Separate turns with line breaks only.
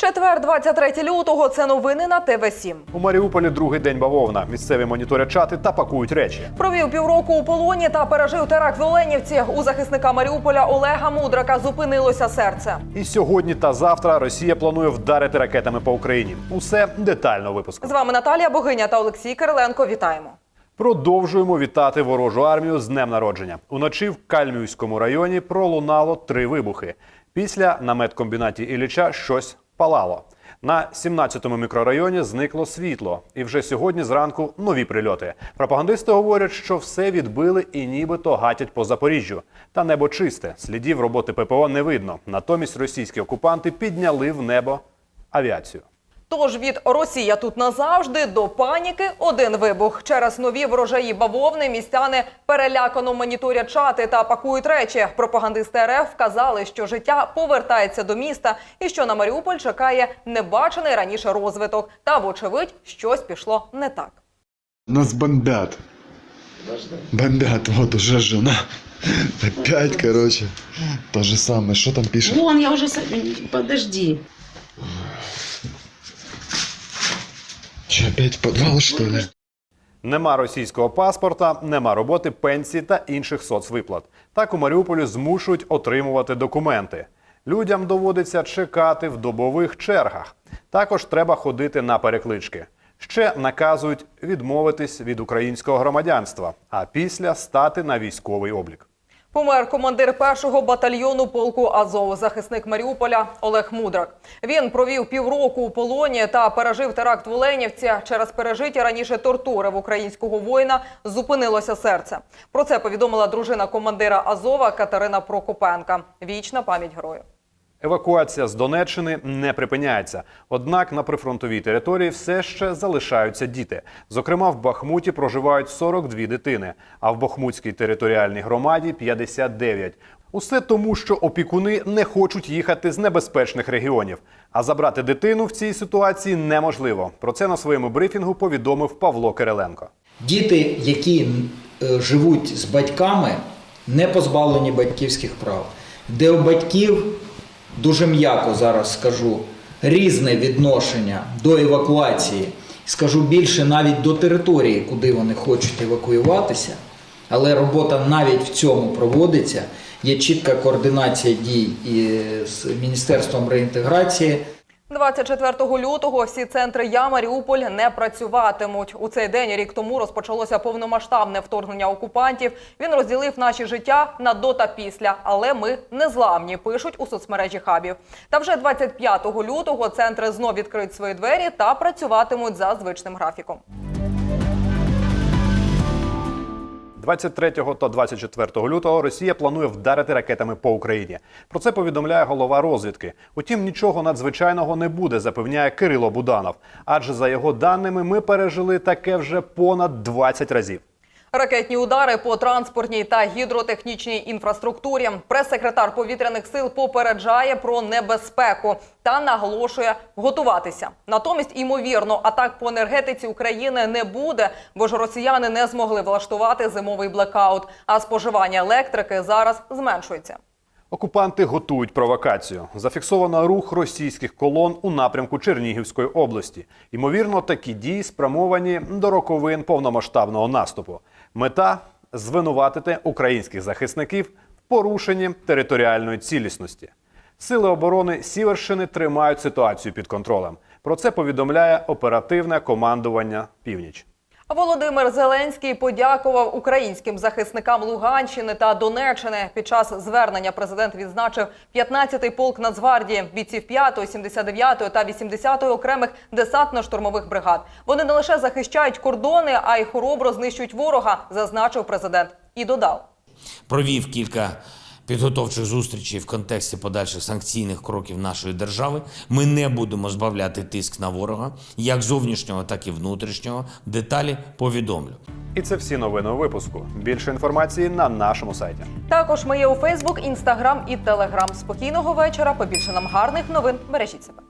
Четвер, 23 лютого. Це новини на ТВ 7
У Маріуполі другий день бавовна. Місцеві моніторять чати та пакують речі.
Провів півроку у полоні та пережив теракт в Оленівці. У захисника Маріуполя Олега Мудрака зупинилося серце.
І сьогодні та завтра Росія планує вдарити ракетами по Україні. Усе детально у випуску.
З вами Наталія Богиня та Олексій Кириленко. Вітаємо.
Продовжуємо вітати ворожу армію з днем народження. Уночі в Кальмівському районі пролунало три вибухи. Після на медкомбінаті Ілліча щось палало. На 17-му мікрорайоні зникло світло, і вже сьогодні зранку нові прильоти. Пропагандисти говорять, що все відбили і нібито гатять по Запоріжжю. Та небо чисте, слідів роботи ППО не видно. Натомість російські окупанти підняли в небо авіацію.
Тож від Росія тут назавжди до паніки один вибух. Через нові ворожеї бавовни містяни перелякано моніторять чати та пакують речі. Пропагандисти РФ вказали, що життя повертається до міста і що на Маріуполь чекає небачений раніше розвиток. Та, вочевидь, щось пішло не так.
Нас бомбят. Бомбят, вот уже жена. Опять, короче. То же самое. Что там пишет?
Вон, я уже... Подожди.
Че, опять в подвал, что ли?
Нема російського паспорта, нема роботи, пенсії та інших соцвиплат. Так у Маріуполі змушують отримувати документи. Людям доводиться чекати в добових чергах. Також треба ходити на переклички. Ще наказують відмовитись від українського громадянства, а після стати на військовий облік.
Помер командир першого батальйону полку Азов, захисник Маріуполя Олег Мудрак. Він провів півроку у полоні та пережив теракт в Оленівці. Через пережиті раніше тортури в українського воїна зупинилося серце. Про це повідомила дружина командира Азова Катерина Прокопенка. Вічна пам'ять герою.
Евакуація з Донеччини не припиняється. Однак на прифронтовій території все ще залишаються діти. Зокрема, в Бахмуті проживають 42 дитини, а в Бахмутській територіальній громаді 59. Усе тому, що опікуни не хочуть їхати з небезпечних регіонів. А забрати дитину в цій ситуації неможливо. Про це на своєму брифінгу повідомив Павло Кириленко.
Діти, які е, живуть з батьками, не позбавлені батьківських прав, де у батьків дуже м'яко зараз скажу різне відношення до евакуації, скажу більше навіть до території, куди вони хочуть евакуюватися, але робота навіть в цьому проводиться. Є чітка координація дій із Міністерством реінтеграції.
24 лютого всі центри Я Маріуполь не працюватимуть. У цей день рік тому розпочалося повномасштабне вторгнення окупантів. Він розділив наші життя на до та після, але ми не зламні. Пишуть у соцмережі хабів. Та вже 25 лютого центри знов відкриють свої двері та працюватимуть за звичним графіком.
23 та 24 лютого Росія планує вдарити ракетами по Україні. Про це повідомляє голова розвідки. Утім, нічого надзвичайного не буде, запевняє Кирило Буданов. Адже за його даними ми пережили таке вже понад 20 разів.
Ракетні удари по транспортній та гідротехнічній інфраструктурі. Прес-секретар повітряних сил попереджає про небезпеку та наголошує готуватися. Натомість, імовірно, атак по енергетиці України не буде, бо ж росіяни не змогли влаштувати зимовий блекаут, а споживання електрики зараз зменшується.
Окупанти готують провокацію. Зафіксовано рух російських колон у напрямку Чернігівської області. Ймовірно, такі дії спрямовані до роковин повномасштабного наступу. Мета звинуватити українських захисників в порушенні територіальної цілісності. Сили оборони Сіверщини тримають ситуацію під контролем. Про це повідомляє оперативне командування Північ.
Володимир Зеленський подякував українським захисникам Луганщини та Донеччини. Під час звернення президент відзначив 15-й полк Нацгвардії, бійців 5-ї, 79-ї та 80-ї окремих десантно-штурмових бригад. Вони не лише захищають кордони, а й хоробро знищують ворога, зазначив президент і додав.
провів кілька підготовчих зустрічей в контексті подальших санкційних кроків нашої держави. Ми не будемо збавляти тиск на ворога, як зовнішнього, так і внутрішнього. Деталі повідомлю.
І це всі новини у випуску. Більше інформації на нашому сайті.
Також ми є у Фейсбук, Інстаграм і Телеграм. Спокійного вечора. Побільше нам гарних новин. Бережіть себе.